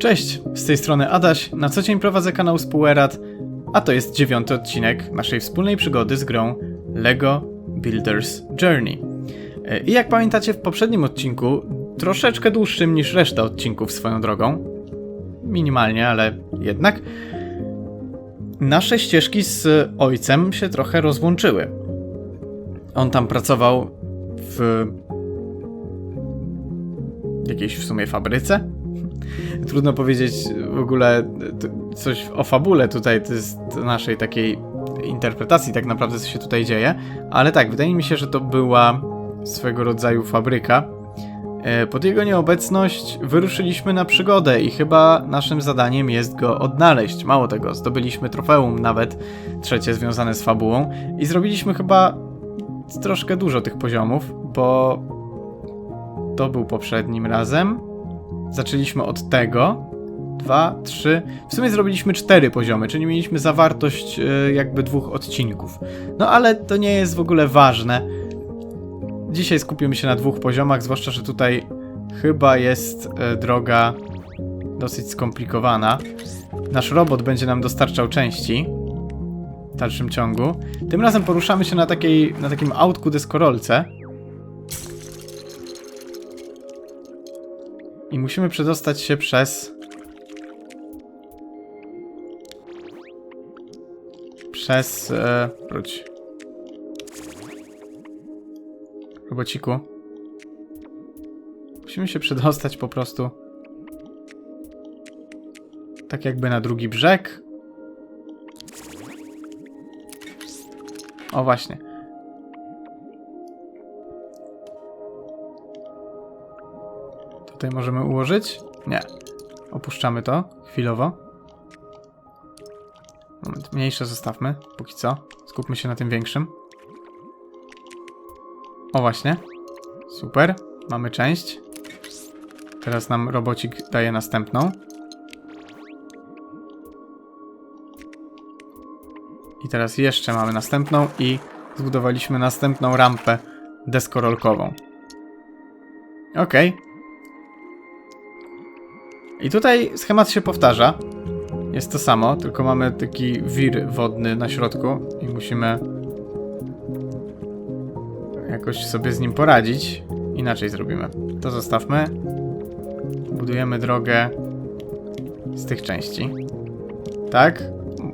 Cześć, z tej strony Adaś, na co dzień prowadzę kanał Spoilerat, a to jest dziewiąty odcinek naszej wspólnej przygody z grą LEGO Builders Journey. E, I jak pamiętacie w poprzednim odcinku, troszeczkę dłuższym niż reszta odcinków swoją drogą, minimalnie, ale jednak, nasze ścieżki z ojcem się trochę rozłączyły. On tam pracował w jakiejś w sumie fabryce? Trudno powiedzieć w ogóle t- coś o fabule tutaj, to jest naszej takiej interpretacji tak naprawdę, co się tutaj dzieje, ale tak, wydaje mi się, że to była swego rodzaju fabryka. E, Pod jego nieobecność wyruszyliśmy na przygodę i chyba naszym zadaniem jest go odnaleźć. Mało tego, zdobyliśmy trofeum nawet, trzecie związane z fabułą i zrobiliśmy chyba troszkę dużo tych poziomów, bo to był poprzednim razem. Zaczęliśmy od tego. Dwa, trzy. W sumie zrobiliśmy cztery poziomy, czyli mieliśmy zawartość e, jakby dwóch odcinków. No ale to nie jest w ogóle ważne. Dzisiaj skupimy się na dwóch poziomach, zwłaszcza, że tutaj chyba jest e, droga dosyć skomplikowana. Nasz robot będzie nam dostarczał części w dalszym ciągu. Tym razem poruszamy się na, takiej, na takim autku deskorolce. I musimy przedostać się przez. Przez. E, wróć. Robociku. Musimy się przedostać po prostu. Tak jakby na drugi brzeg. O właśnie. Tutaj możemy ułożyć? Nie. Opuszczamy to chwilowo. Moment, mniejsze zostawmy, póki co. Skupmy się na tym większym. O właśnie. Super. Mamy część. Teraz nam robocik daje następną. I teraz jeszcze mamy następną i zbudowaliśmy następną rampę deskorolkową. Okej. I tutaj schemat się powtarza. Jest to samo, tylko mamy taki wir wodny na środku i musimy jakoś sobie z nim poradzić. Inaczej zrobimy. To zostawmy. Budujemy drogę z tych części. Tak?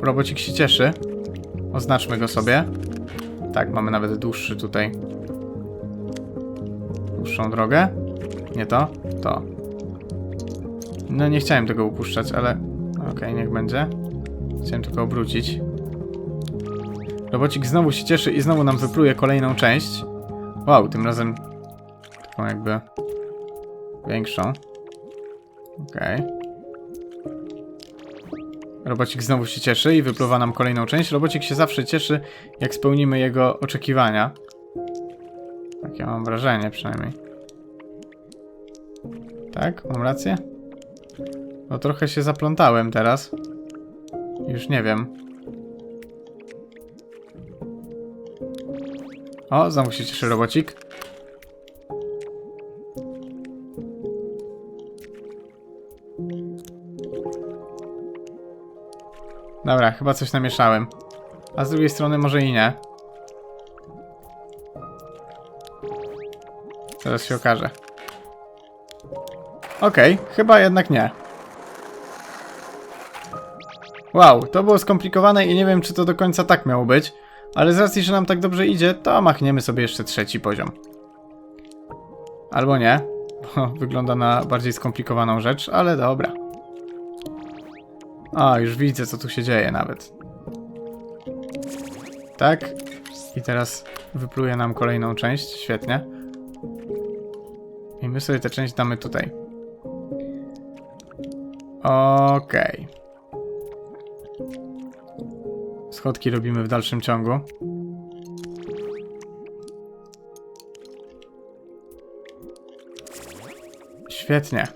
Robocik się cieszy. Oznaczmy go sobie. Tak, mamy nawet dłuższy tutaj. Dłuższą drogę. Nie to? To. No nie chciałem tego upuszczać, ale okej, niech będzie. Chciałem tylko obrócić. Robocik znowu się cieszy i znowu nam wypluje kolejną część. Wow, tym razem taką jakby większą. Okej. Robocik znowu się cieszy i wypluwa nam kolejną część. Robocik się zawsze cieszy, jak spełnimy jego oczekiwania. Takie mam wrażenie przynajmniej. Tak? Mam rację? No trochę się zaplątałem teraz. Już nie wiem. O, znowu się cieszy robocik. Dobra, chyba coś namieszałem. A z drugiej strony może i nie. Zaraz się okaże. Okej, chyba jednak nie. Wow, to było skomplikowane i nie wiem, czy to do końca tak miało być, ale z racji, że nam tak dobrze idzie, to machniemy sobie jeszcze trzeci poziom. Albo nie, bo wygląda na bardziej skomplikowaną rzecz, ale dobra. A, już widzę, co tu się dzieje nawet. Tak. I teraz wypluje nam kolejną część, świetnie. I my sobie tę część damy tutaj. Okej. Schodki robimy w dalszym ciągu. Świetnie.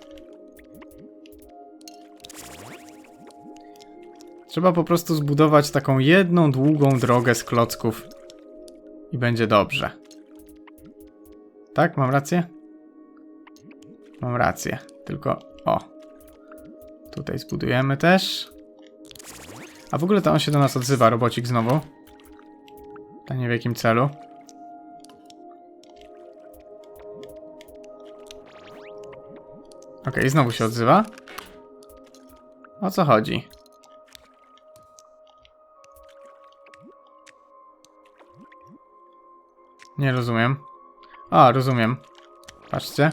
Trzeba po prostu zbudować taką jedną długą drogę z klocków i będzie dobrze. Tak, mam rację? Mam rację. Tylko o. Tutaj zbudujemy też. A w ogóle to on się do nas odzywa, robocik znowu. A nie w jakim celu. Okej, znowu się odzywa. O co chodzi? Nie rozumiem. A, rozumiem. Patrzcie.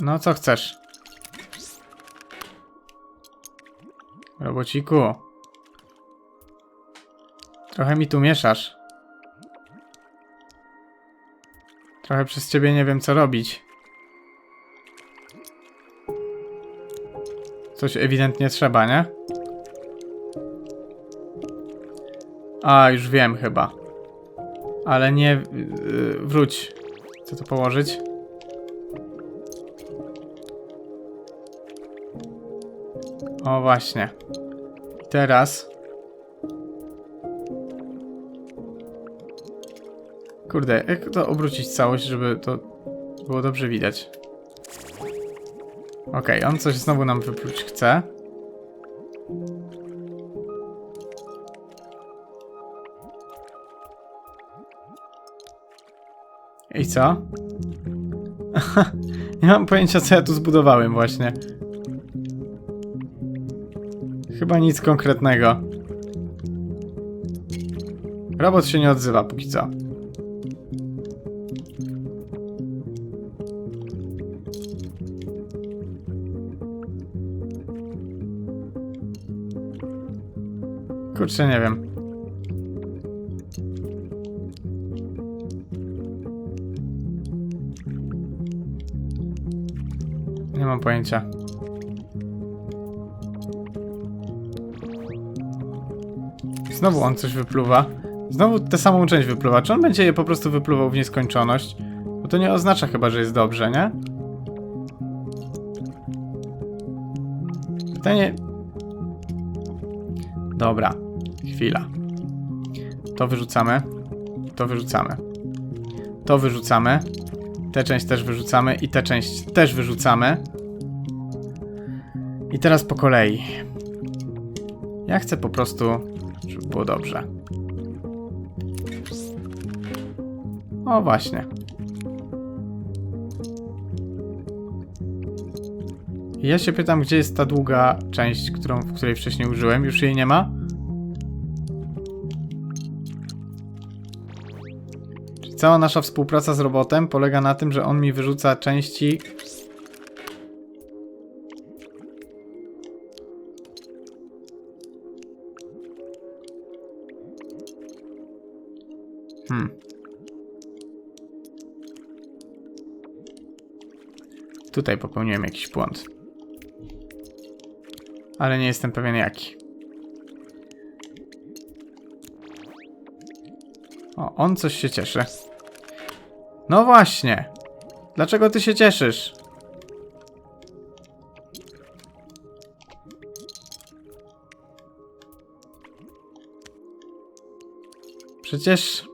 No, co chcesz? Robociku. Trochę mi tu mieszasz. Trochę przez ciebie nie wiem, co robić. Coś ewidentnie trzeba, nie? A, już wiem chyba. Ale nie... Yy, wróć. Chcę to położyć. O, właśnie. Teraz... Kurde, jak to obrócić całość, żeby to było dobrze widać? Okej, on coś znowu nam wypluć chce. I co? Nie mam pojęcia, co ja tu zbudowałem właśnie. Chyba nic konkretnego. Robot się nie odzywa póki co. Kurczę, nie wiem. Nie mam pojęcia. Znowu on coś wypluwa. Znowu tę samą część wypluwa. Czy on będzie je po prostu wypluwał w nieskończoność? Bo to nie oznacza chyba, że jest dobrze, nie? Pytanie... Dobra. Chwila. To wyrzucamy. To wyrzucamy. To wyrzucamy. Tę część też wyrzucamy i tę część też wyrzucamy. I teraz po kolei. Ja chcę po prostu, żeby było dobrze. O, właśnie. Ja się pytam, gdzie jest ta długa część, którą, w której wcześniej użyłem? Już jej nie ma? Czyli cała nasza współpraca z robotem polega na tym, że on mi wyrzuca części Hmm. Tutaj popełniłem jakiś błąd. Ale nie jestem pewien jaki. O, on coś się cieszy. No właśnie. Dlaczego ty się cieszysz? Przecież...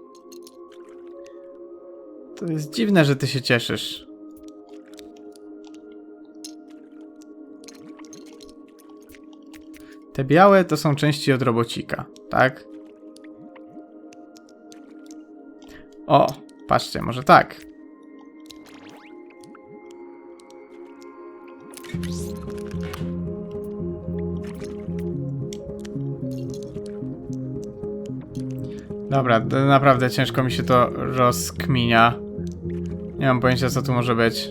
To jest dziwne, że ty się cieszysz. Te białe to są części od robocika, tak? O, patrzcie, może tak. Dobra, naprawdę ciężko mi się to rozkminia. Nie mam pojęcia, co tu może być.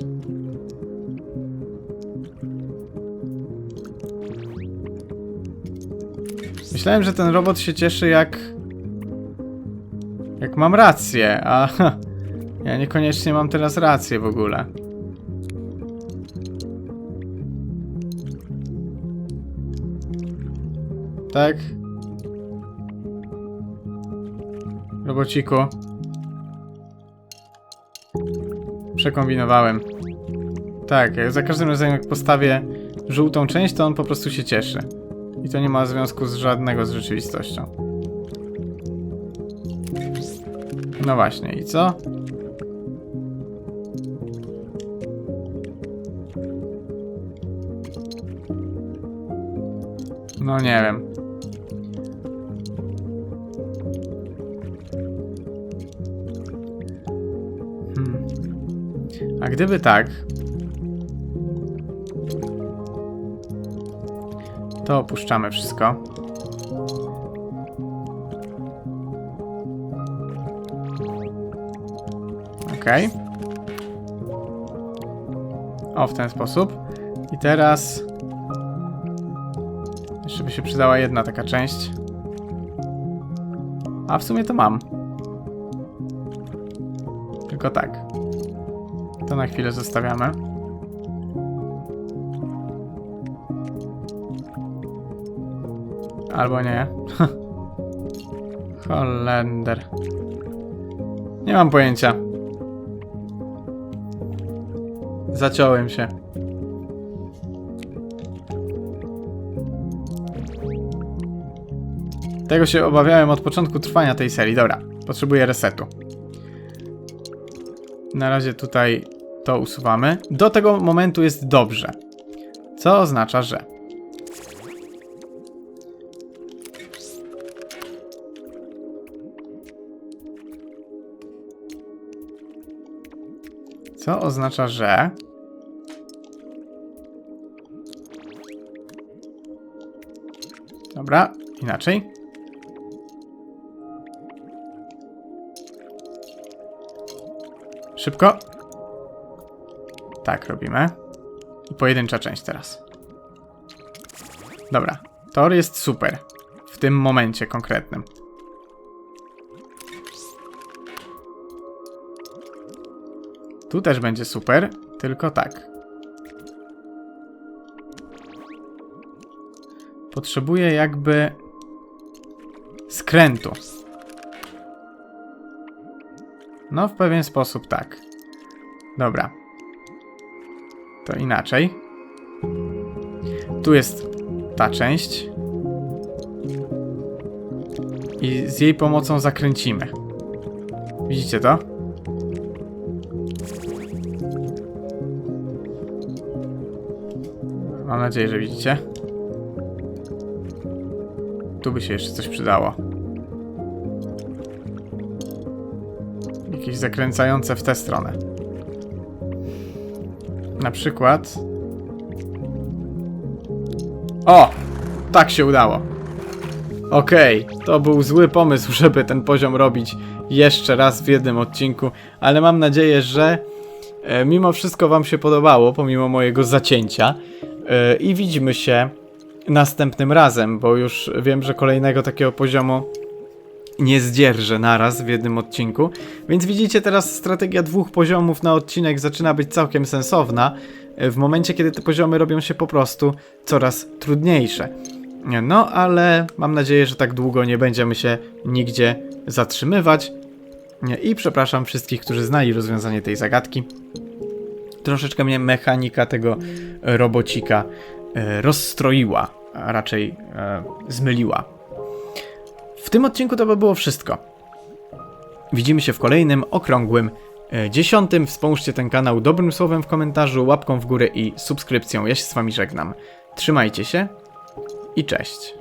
Myślałem, że ten robot się cieszy jak... Jak mam rację, a... Ja niekoniecznie mam teraz rację w ogóle. Tak? Robociku. przekombinowałem. Tak, e, za każdym razem jak postawię żółtą część, to on po prostu się cieszy. I to nie ma związku z żadnego z rzeczywistością. No właśnie, i co? No nie wiem. A gdyby tak, to opuszczamy wszystko. Okej. O, w ten sposób. I teraz... Jeszcze by się przydała jedna taka część. A w sumie to mam. Tylko tak. To na chwilę zostawiamy. Albo nie. Holender. Nie mam pojęcia. Zaciąłem się. Tego się obawiałem od początku trwania tej serii. Dobra, potrzebuję resetu. Na razie tutaj to usuwamy. Do tego momentu jest dobrze. Co oznacza, że. Co oznacza, że. Dobra, inaczej. Szybko. Tak robimy. I pojedyncza część teraz. Dobra. Tor jest super. W tym momencie konkretnym. Tu też będzie super, tylko tak. Potrzebuję jakby skrętu. No, w pewien sposób tak. Dobra. To inaczej. Tu jest ta część. I z jej pomocą zakręcimy. Widzicie to? Mam nadzieję, że widzicie. Tu by się jeszcze coś przydało. Jakieś zakręcające w tę stronę. Na przykład. O! Tak się udało. Okej, to był zły pomysł, żeby ten poziom robić jeszcze raz w jednym odcinku, ale mam nadzieję, że e, mimo wszystko Wam się podobało, pomimo mojego zacięcia. E, I widzimy się następnym razem, bo już wiem, że kolejnego takiego poziomu nie zdzierżę naraz w jednym odcinku. Więc widzicie, teraz strategia dwóch poziomów na odcinek zaczyna być całkiem sensowna. e, W momencie, kiedy te poziomy robią się po prostu coraz trudniejsze. No, ale mam nadzieję, że tak długo nie będziemy się nigdzie zatrzymywać. I przepraszam wszystkich, którzy znali rozwiązanie tej zagadki. Troszeczkę mnie mechanika tego e, robocika e, rozstroiła, a raczej e, zmyliła. W tym odcinku to by było wszystko. Widzimy się w kolejnym, okrągłym, e, dziesiątym. Wspomóżcie ten kanał dobrym słowem w komentarzu, łapką w górę i subskrypcją. Ja się z wami żegnam. Trzymajcie się i cześć.